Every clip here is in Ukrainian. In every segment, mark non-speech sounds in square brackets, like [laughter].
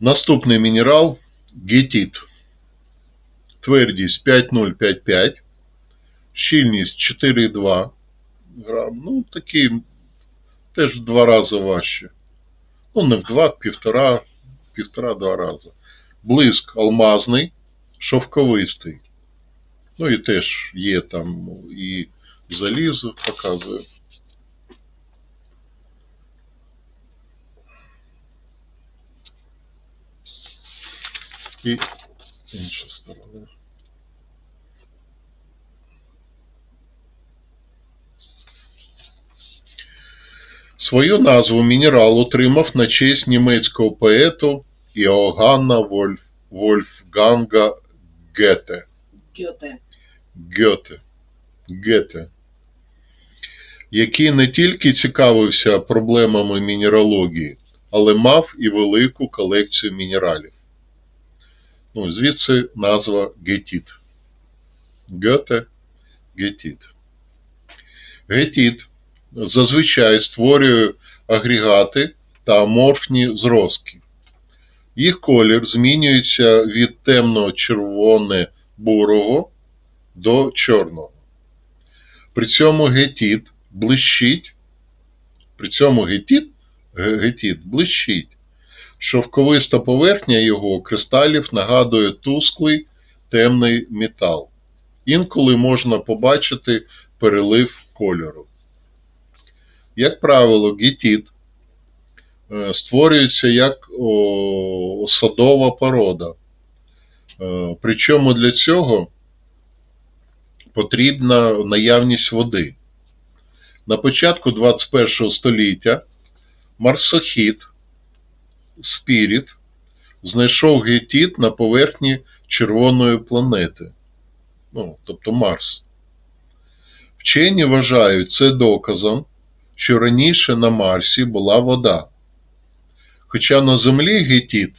Наступний мінерал гетіт. Твердість 5,055, щільність 4,2 грам. Ну, такий теж в два рази важче. Ну, не в два, півтора, півтора-два рази. Блиск алмазний, шовковистий. Ну і теж є там і залізо, показує. І інша сторона. Свою назву мінерал отримав на честь німецького поету Іоганна Вольф, Вольфганга Гете. Гете. Гете. Який не тільки цікавився проблемами мінералогії, але мав і велику колекцію мінералів. Ну, звідси назва Гетіт. Гете Гетіт. Гетіт зазвичай створює агрегати та аморфні зразки. Їх колір змінюється від темно-червоне бурого до чорного. При цьому гетіт блищить, при цьому гетіт, гетіт блищить. Шовковиста поверхня його кристалів нагадує тусклий темний метал. Інколи можна побачити перелив кольору. Як правило, гетіт е, створюється як садова порода. Е, Причому для цього потрібна наявність води. На початку 21 століття марсохід Спіріт знайшов гетіт на поверхні червоної планети, ну, тобто Марс. Вчені вважають це доказом, що раніше на Марсі була вода. Хоча на Землі гетіт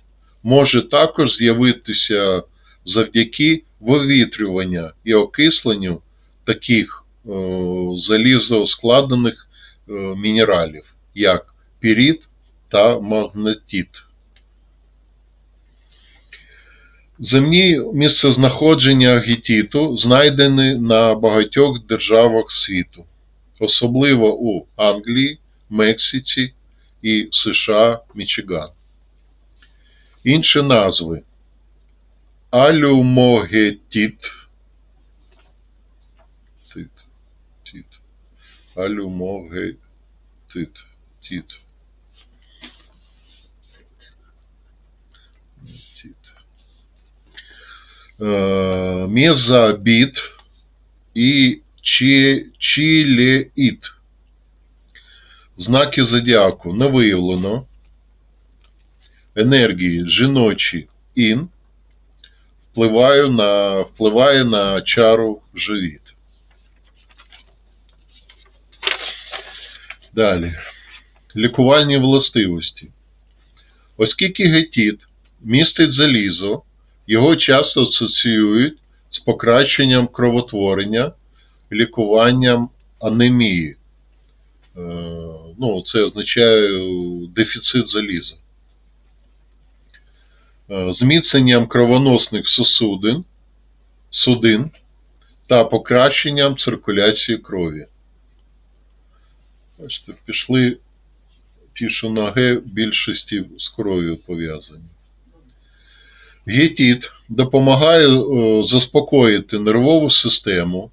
може також з'явитися завдяки вивітрюванню і окисленню таких е, залізоскладених е, мінералів, як піріт та магнетит. Земні місцезнаходження гетіту знайдені на багатьох державах світу, особливо у Англії, Мексиці і США Мічиган. Інші назви алюмогетіт, тит, тит, алюмогетит, тит. Тит. Е, Мезобіт і чилеїт. Знаки зодіаку не виявлено. Енергії жіночі ін впливає на, впливає на чару живіт. Далі. Лікувальні властивості. Оскільки гетіт містить залізо, його часто асоціюють з покращенням кровотворення, лікуванням анемії. Е, Ну, це означає дефіцит заліза. Е, Зміцненням кровоносних сосудин, судин та покращенням циркуляції крові. Бачите, пішли ті, що на Г більшості з кров'ю пов'язані. Гетіт допомагає е, заспокоїти нервову систему,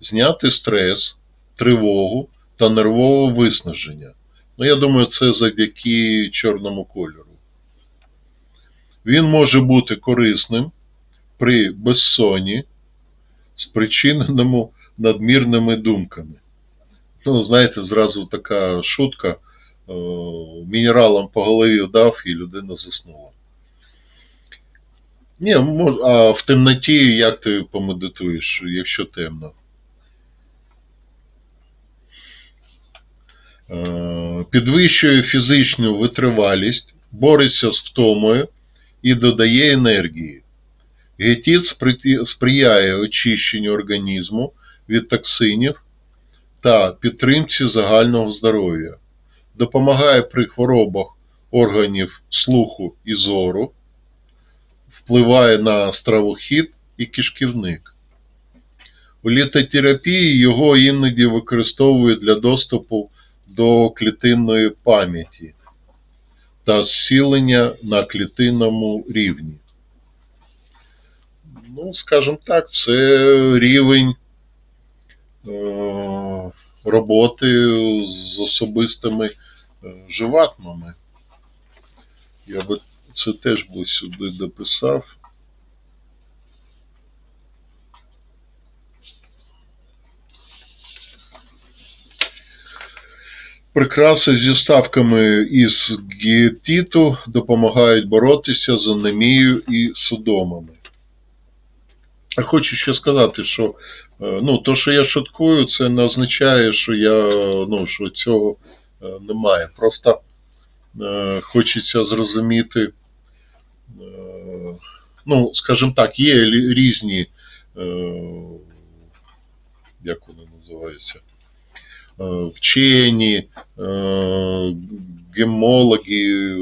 зняти стрес, тривогу та нервове виснаження. Ну, я думаю, це завдяки чорному кольору. Він може бути корисним при безсонні, спричиненому надмірними думками. Ну, знаєте, зразу така шутка. е, Мінералом по голові дав і людина заснула. Ні, мож- а в темноті як ти помедитуєш, якщо темно? Е, Підвищує фізичну витривалість, бореться з втомою і додає енергії. Гетіт сприяє очищенню організму від токсинів та підтримці загального здоров'я. Допомагає при хворобах органів слуху і зору, впливає на стравохід і кишківник. У літотерапії його іноді використовують для доступу до клітинної пам'яті та зцілення на клітинному рівні. Ну, скажімо так, це рівень е, роботи з особистими е, животними. Я би це теж би сюди дописав. Прикраси зі ставками із гіатіту допомагають боротися з анемією і судомами. А хочу ще сказати, що е, ну, то, що я шуткую, це не означає, що я ну, що цього е, немає. Просто е, хочеться зрозуміти, ну, скажімо так, є різні, е, як вони називаються, е, вчені, е, гемологи, е,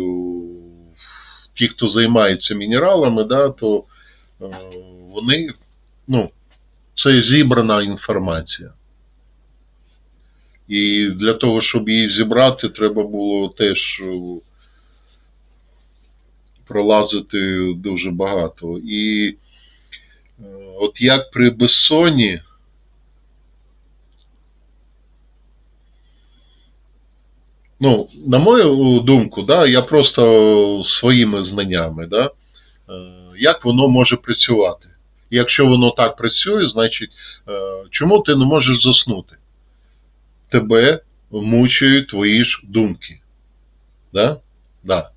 ті, хто займається мінералами, да, то е, вони, ну, це зібрана інформація. І для того, щоб її зібрати, треба було теж е, пролазити дуже багато. І е, от як при безсонні, ну, на мою думку, да, я просто своїми знаннями, да, е, як воно може працювати. Якщо воно так працює, значить, е, чому ти не можеш заснути? Тебе мучають твої ж думки. Да? Да.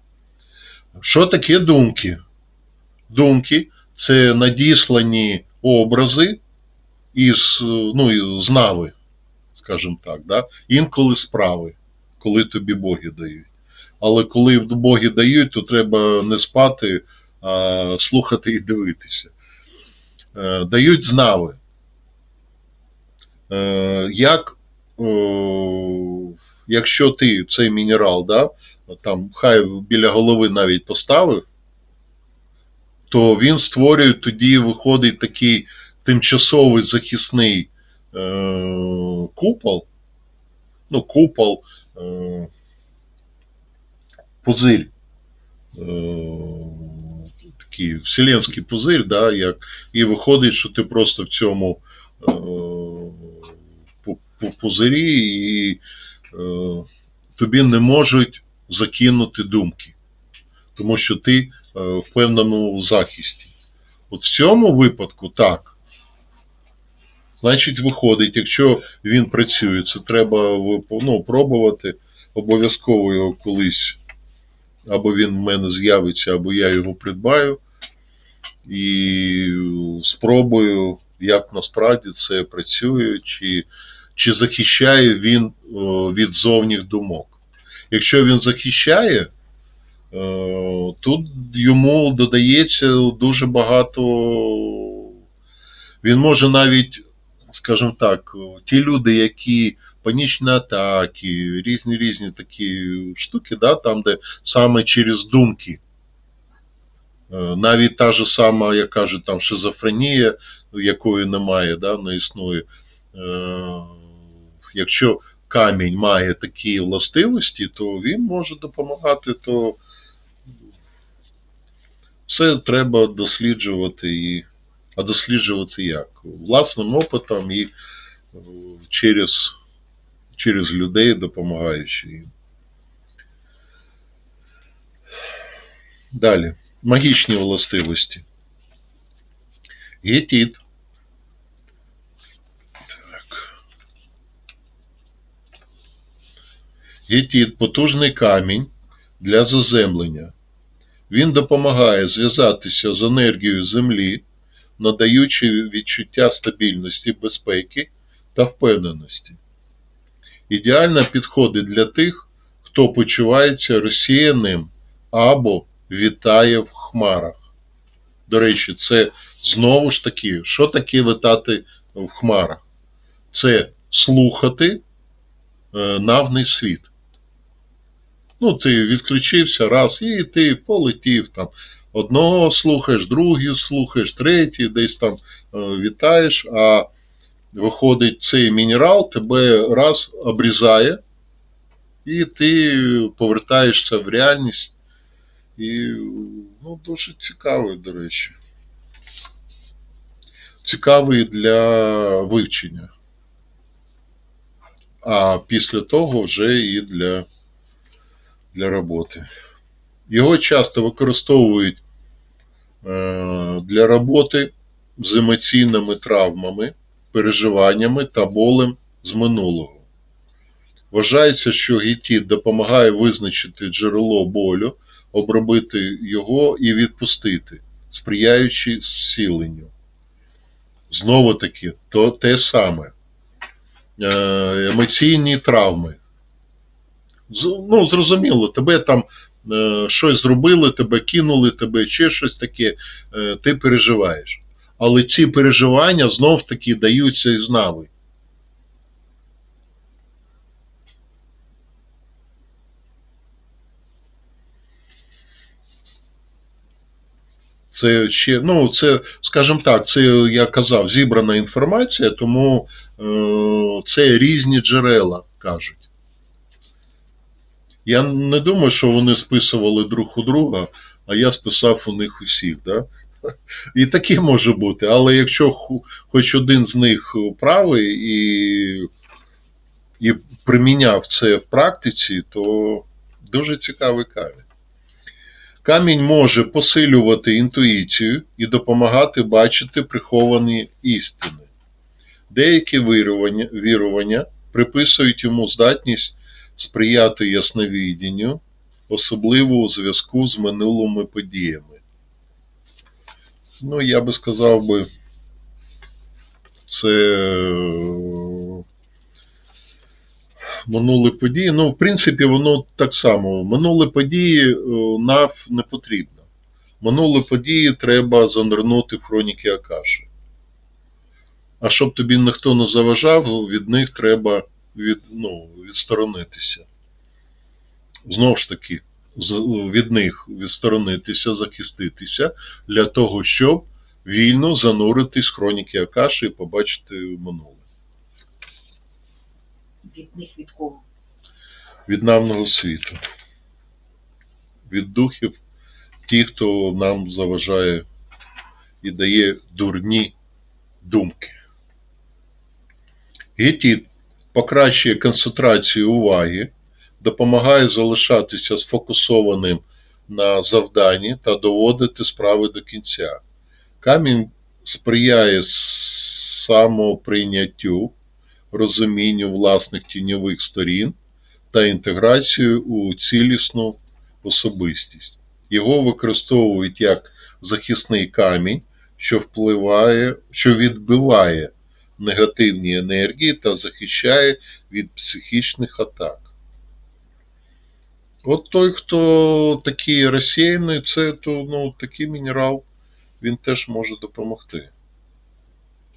Що таке думки? Думки це надіслані образи із, е, ну, із нави, скажімо так, да? інколи справи, коли тобі боги дають. Але коли боги дають, то треба не спати, а слухати і дивитися. Е, Дають знави. Е, Як, якщо ти цей мінерал, да, там хай біля голови навіть поставив, то він створює тоді виходить такий тимчасовий захисний е, купол, ну, купол, е, пузирь, е, такий вселенський пузирь, да, як, і виходить, що ти просто в цьому е, пу- пу- пузирі і е, тобі не можуть закинути думки, тому що ти е, в певному захисті. От в цьому випадку так. Значить, виходить, якщо він працює, це треба ну, пробувати обов'язково його колись. Або він в мене з'явиться, або я його придбаю і спробую, як насправді це працює, чи, чи захищає він о, від зовніх думок. Якщо він захищає, е, тут йому додається дуже багато. Він може навіть, скажімо так, ті люди, які панічні атаки, різні різні такі штуки, да, там, де саме через думки. Е, Навіть та ж сама, як кажуть, там шизофренія, якої немає, да, не існує. Е, Якщо камінь має такі властивості, то він може допомагати, то все треба досліджувати і. А досліджувати як? Власним опитом і е, через, через людей, допомагаючи їм. Далі. Магічні властивості. Гетіт. Гетіт – потужний камінь для заземлення. Він допомагає зв'язатися з енергією Землі, надаючи відчуття стабільності, безпеки та впевненості. Ідеально підходить для тих, хто почувається розсіяним або вітає в хмарах. До речі, це знову ж таки, що таке витати в хмарах? Це слухати е, навний світ. Ну, ти відключився раз, і ти полетів там. Одного слухаєш, другий слухаєш, третій, десь там е, вітаєш, а виходить цей мінерал тебе раз обрізає, і ти повертаєшся в реальність. І ну, дуже цікавий, до речі. Цікавий для вивчення. А після того вже і для, для роботи. Його часто використовують е, для роботи з емоційними травмами, переживаннями та болем з минулого. Вважається, що гітіт допомагає визначити джерело болю, обробити його і відпустити, сприяючи зціленню. Знову таки, то те саме. Е, Емоційні травми. Ну, зрозуміло, тебе там е, щось зробили, тебе кинули, тебе ще щось таке, е, ти переживаєш. Але ці переживання знов таки даються із нави. Це ще, ну, це, скажімо так, це я казав, зібрана інформація, тому е, це різні джерела кажуть. Я не думаю, що вони списували друг у друга, а я списав у них усіх. Да? [laughs] І таке може бути. Але якщо хоч один з них правий і, і приміняв це в практиці, то дуже цікавий камінь. Камінь може посилювати інтуїцію і допомагати бачити приховані істини. Деякі вірування, вірування приписують йому здатність сприяти ясновидінню, особливо у зв'язку з минулими подіями. Ну, я би сказав би, це е, минулі події. Ну, в принципі, воно так само. Минулі події е, нам не потрібно. Минулі події треба занирнути в хроніки Акаші. А щоб тобі ніхто не заважав, від них треба від, ну, відсторонитися. Знову ж таки, від них відсторонитися, захиститися для того, щоб вільно зануритись в хроніки Акаші і побачити минуле. від них від кого. Від навного світу. Від духів, ті, хто нам заважає і дає дурні думки. Гетіт покращує концентрацію уваги, допомагає залишатися сфокусованим на завданні та доводити справи до кінця. Камінь сприяє самоприйняттю, розумінню власних тіньових сторін та інтеграцію у цілісну особистість. Його використовують як захисний камінь, що впливає, що відбиває негативні енергії та захищає від психічних атак. От той, хто такий розсіяний, це то, ну, такий мінерал, він теж може допомогти.